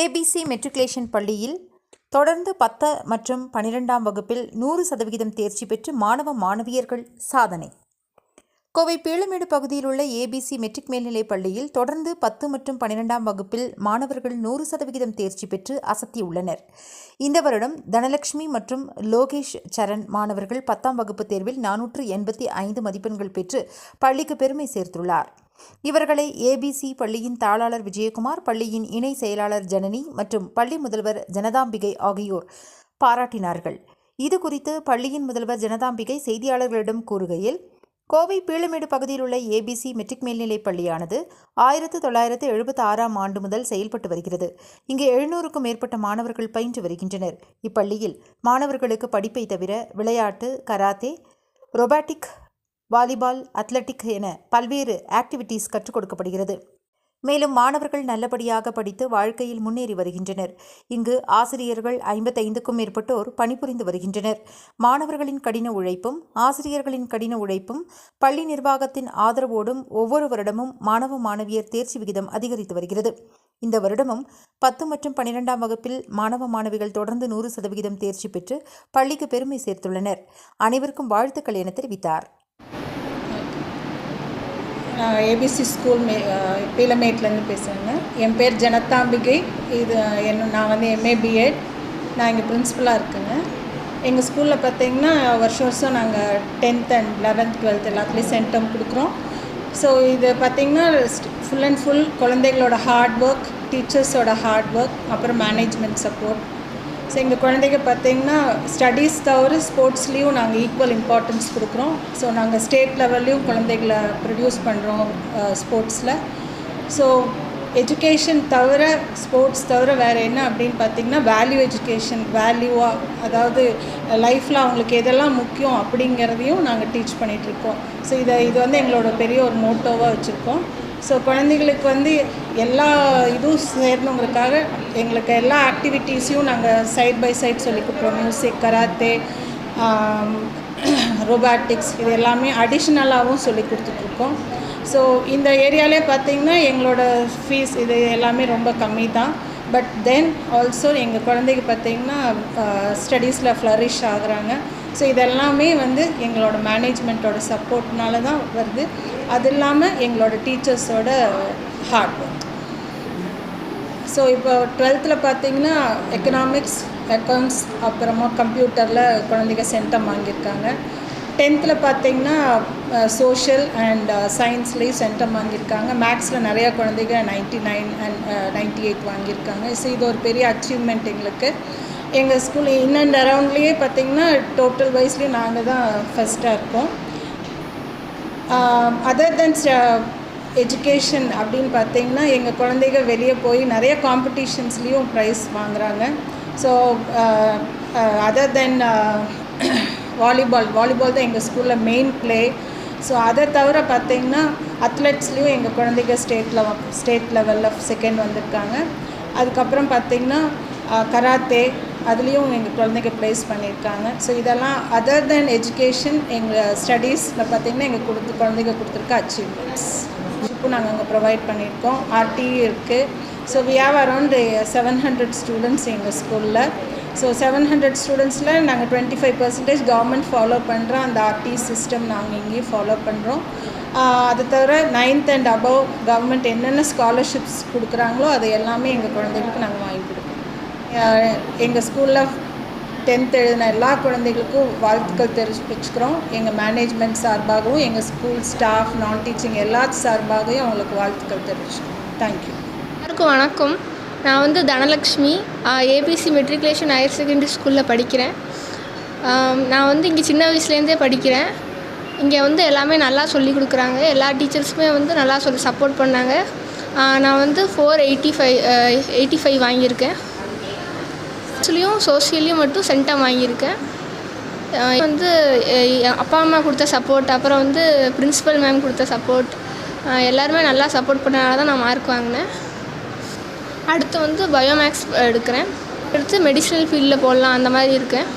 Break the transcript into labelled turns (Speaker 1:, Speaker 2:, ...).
Speaker 1: ABC matriculation பள்ளியில் தொடர்ந்து பத்து மற்றும் பனிரெண்டாம் வகுப்பில் நூறு சதவிகிதம் தேர்ச்சி பெற்று மாணவ மாணவியர்கள் சாதனை. கோவை பேளமேடு பகுதியில் உள்ள ஏபிசி மெட்ரிக் மேல்நிலைப் பள்ளியில் தொடர்ந்து பத்து மற்றும் பனிரெண்டாம் வகுப்பில் மாணவர்கள் நூறு சதவிகிதம் தேர்ச்சி பெற்று அசத்தியுள்ளனர் இந்த வருடம் தனலட்சுமி மற்றும் லோகேஷ் சரண் மாணவர்கள் பத்தாம் வகுப்பு தேர்வில் நானூற்று எண்பத்தி ஐந்து மதிப்பெண்கள் பெற்று பள்ளிக்கு பெருமை சேர்த்துள்ளார். இவர்களை ஏபிசி பள்ளியின் தாளாளர் விஜயகுமார் பள்ளியின் இணை செயலாளர் ஜனனி மற்றும் பள்ளி முதல்வர் ஜனதாம்பிகை ஆகியோர் பாராட்டினார்கள். இது குறித்து பள்ளியின் முதல்வர் ஜனதாம்பிகை செய்தியாளர்களிடம் கூறுகையில் கோவை பீளமேடு பகுதியில் உள்ள ஏபிசி மெட்ரிக் மேல்நிலைப் பள்ளியானது ஆயிரத்து தொள்ளாயிரத்து எழுபத்தி ஆறாம் ஆண்டு முதல் செயல்பட்டு வருகிறது. இங்கு எழுநூறுக்கும் மேற்பட்ட மாணவர்கள் பயின்று வருகின்றனர். இப்பள்ளியில் மாணவர்களுக்கு படிப்பை தவிர விளையாட்டு கராத்தே ரொபாட்டிக் வாலிபால் அத்லட்டிக் என பல்வேறு ஆக்டிவிட்டீஸ் கற்றுக் கொடுக்கப்படுகிறது. மேலும் மாணவர்கள் நல்லபடியாக படித்து வாழ்க்கையில் முன்னேறி வருகின்றனர். இங்கு ஆசிரியர்கள் ஐம்பத்தைந்துக்கும் மேற்பட்டோர் பணிபுரிந்து வருகின்றனர். மாணவர்களின் கடின உழைப்பும் ஆசிரியர்களின் கடின உழைப்பும் பள்ளி நிர்வாகத்தின் ஆதரவோடும் ஒவ்வொரு வருடமும் மாணவ மாணவியர் தேர்ச்சி விகிதம் அதிகரித்து வருகிறது. இந்த வருடமும் பத்து மற்றும் பன்னிரெண்டாம் வகுப்பில் மாணவ மாணவிகள் தொடர்ந்து நூறு சதவிகிதம் தேர்ச்சி பெற்று பள்ளிக்கு பெருமை சேர்த்துள்ளனர். அனைவருக்கும் வாழ்த்துக்கள் என தெரிவித்தார்.
Speaker 2: ஏபிசி ஸ்கூல் மே பீலமேட்லேருந்து பேசுகிறேங்க என் பேர் ஜனதாம்பிகை. இது என்ன நான் வந்து எம்ஏ பிஎட் நான் இங்கே பிரின்ஸிபலாக இருக்கேங்க. எங்கள் ஸ்கூலில் பார்த்தீங்கன்னா வருஷம் வருஷம் நாங்கள் டென்த் அண்ட் லெவன்த் டுவெல்த் எல்லாத்துலேயும் சென்டம் கொடுக்குறோம். ஸோ இது பார்த்திங்கன்னா ஃபுல் அண்ட் ஃபுல் குழந்தைகளோட ஹார்ட் ஒர்க் டீச்சர்ஸோட ஹார்ட் ஒர்க் அப்புறம் மேனேஜ்மெண்ட் சப்போர்ட் ஸோ எங்கள் குழந்தைங்க பார்த்தீங்கன்னா ஸ்டடீஸ் தவிர ஸ்போர்ட்ஸ்லேயும் நாங்கள் ஈக்குவல் இம்பார்ட்டன்ஸ் கொடுக்குறோம். ஸோ நாங்கள் ஸ்டேட் லெவல்லையும் குழந்தைகளை ப்ரொடியூஸ் பண்ணுறோம் ஸ்போர்ட்ஸில் ஸோ எஜுகேஷன் தவிர ஸ்போர்ட்ஸ் தவிர வேறு என்ன அப்படின்னு பார்த்தீங்கன்னா வேல்யூ எஜுகேஷன் வேல்யூவாக அதாவது லைஃப்பில் அவங்களுக்கு எதெல்லாம் முக்கியம் அப்படிங்கிறதையும் நாங்கள் டீச் பண்ணிகிட்ருக்கோம் ஸோ இதை இது வந்து எங்களோட பெரிய ஒரு மோட்டோவாக வச்சுருக்கோம். ஸோ குழந்தைகளுக்கு வந்து எல்லா இதுவும் சேரணுங்கிறதுக்காக எங்களுக்கு எல்லா ஆக்டிவிட்டீஸையும் நாங்கள் சைட் பை சைட் சொல்லி கொடுப்போம் மியூசிக் கராத்தே ரொபாட்டிக்ஸ் இது எல்லாமே அடிஷ்னலாகவும் சொல்லி கொடுத்துட்ருக்கோம். ஸோ இந்த ஏரியாலே பார்த்திங்கன்னா எங்களோட ஃபீஸ் இது எல்லாமே ரொம்ப கம்மி தான் பட் தென் ஆல்சோ எங்கள் குழந்தைக்கு பார்த்திங்கன்னா ஸ்டடீஸில் ஃப்ளரிஷ் ஆகுறாங்க. ஸோ இதெல்லாமே வந்து எங்களோட மேனேஜ்மெண்ட்டோட சப்போர்ட்னால தான் வருது. அது இல்லாமல் எங்களோட டீச்சர்ஸோட ஹார்ட் ஒர்க் ஸோ இப்போ டுவெல்த்தில் பார்த்தீங்கன்னா எக்கனாமிக்ஸ் அக்கௌண்ட்ஸ் அப்புறமா கம்ப்யூட்டரில் குழந்தைங்க சென்டம் வாங்கியிருக்காங்க. டென்த்தில் பார்த்தீங்கன்னா சோஷியல் அண்ட் சயின்ஸ்லேயும் சென்டம் வாங்கியிருக்காங்க. மேக்ஸில் நிறையா குழந்தைங்க ninety nine and ninety eight வாங்கியிருக்காங்க. ஸோ இது ஒரு பெரிய அச்சீவ்மெண்ட் எங்களுக்கு. எங்கள் ஸ்கூல் இன் அண்ட் அரவுண்ட்லேயே பார்த்திங்கன்னா டோட்டல் வைஸ்லேயும் நாங்கள் தான் ஃபஸ்ட்டாக இருக்கோம். அதர் தென் எஜுகேஷன் அப்படின்னு பார்த்தீங்கன்னா எங்கள் குழந்தைங்க வெளியே போய் நிறைய காம்படிஷன்ஸ்லேயும் ப்ரைஸ் வாங்குகிறாங்க so other then volleyball volleyball தான் எங்கள் ஸ்கூலில் மெயின் ப்ளே ஸோ அதை தவிர பார்த்திங்கன்னா அத்லெட்ஸ்லேயும் எங்கள் குழந்தைங்க ஸ்டேட் லெவல் ஸ்டேட் லெவலில் செகண்ட் வந்திருக்காங்க. அதுக்கப்புறம் பார்த்திங்கன்னா கராத்தே அதுலேயும் எங்கள் குழந்தைங்க ப்ளேஸ் பண்ணியிருக்காங்க. ஸோ இதெல்லாம் அதர் தென் எஜுகேஷன் எங்கள் ஸ்டடீஸில் பார்த்திங்கன்னா எங்கள் கொடுத்து குழந்தைங்க கொடுத்துருக்க அச்சீவ்மெண்ட்ஸ் இப்போ நாங்கள் அங்கே ப்ரொவைட் பண்ணியிருக்கோம். ஆர்டி இருக்குது so we have around seven hundred students எங்கள் ஸ்கூலில் ஸோ செவன் ஹண்ட்ரட் ஸ்டூடெண்ட்ஸில் நாங்கள் twenty five percentage government follow பண்ணுற அந்த ஆர்டி சிஸ்டம் நாங்கள் இங்கேயும் ஃபாலோ பண்ணுறோம் அது தவிர நைன்த் அண்ட் அபவ் கவர்மெண்ட் என்னென்ன ஸ்காலர்ஷிப்ஸ் கொடுக்குறாங்களோ அதை எல்லாமே எங்கள் குழந்தைகளுக்கு நாங்கள் வாங்கி கொடுக்குறோம் எங்கள் ஸ்கூலில் டென்த் எழுதின எல்லா குழந்தைகளுக்கும் வாழ்த்துக்கள் தெரிவிச்சுக்கிறோம். எங்கள் மேனேஜ்மெண்ட் சார்பாகவும் எங்கள் ஸ்கூல் ஸ்டாஃப் நான் டீச்சிங் எல்லா சார்பாகவும் அவங்களுக்கு வாழ்த்துக்கள் தெரிவிச்சுக்கிறோம். தேங்க்யூ
Speaker 3: எல்லாருக்கும் வணக்கம். நான் வந்து Dhanalakshmi ABC matriculation higher secondary ஸ்கூலில் படிக்கிறேன். நான் வந்து இங்கே சின்ன வயசுலேருந்தே படிக்கிறேன். இங்கே வந்து எல்லாமே நல்லா சொல்லி கொடுக்குறாங்க. எல்லா டீச்சர்ஸுமே வந்து நல்லா சொல்லி சப்போர்ட் பண்ணாங்க. நான் வந்து four eighty five eighty five வாங்கியிருக்கேன். ஆக்சுவலியும் சோசியலையும் மட்டும் சென்டம் வாங்கியிருக்கேன். வந்து அப்பா அம்மா கொடுத்த சப்போர்ட் அப்புறம் வந்து பிரின்ஸிபல் மேம் கொடுத்த சப்போர்ட் எல்லாருமே நல்லா சப்போர்ட் பண்ணனால தான் நான் மார்க் வாங்கினேன். அடுத்து வந்து பயோமேக்ஸ் எடுக்கிறேன். அடுத்து மெடிசனல் ஃபீல்டில் போடலாம் அந்த மாதிரி இருக்கேன்.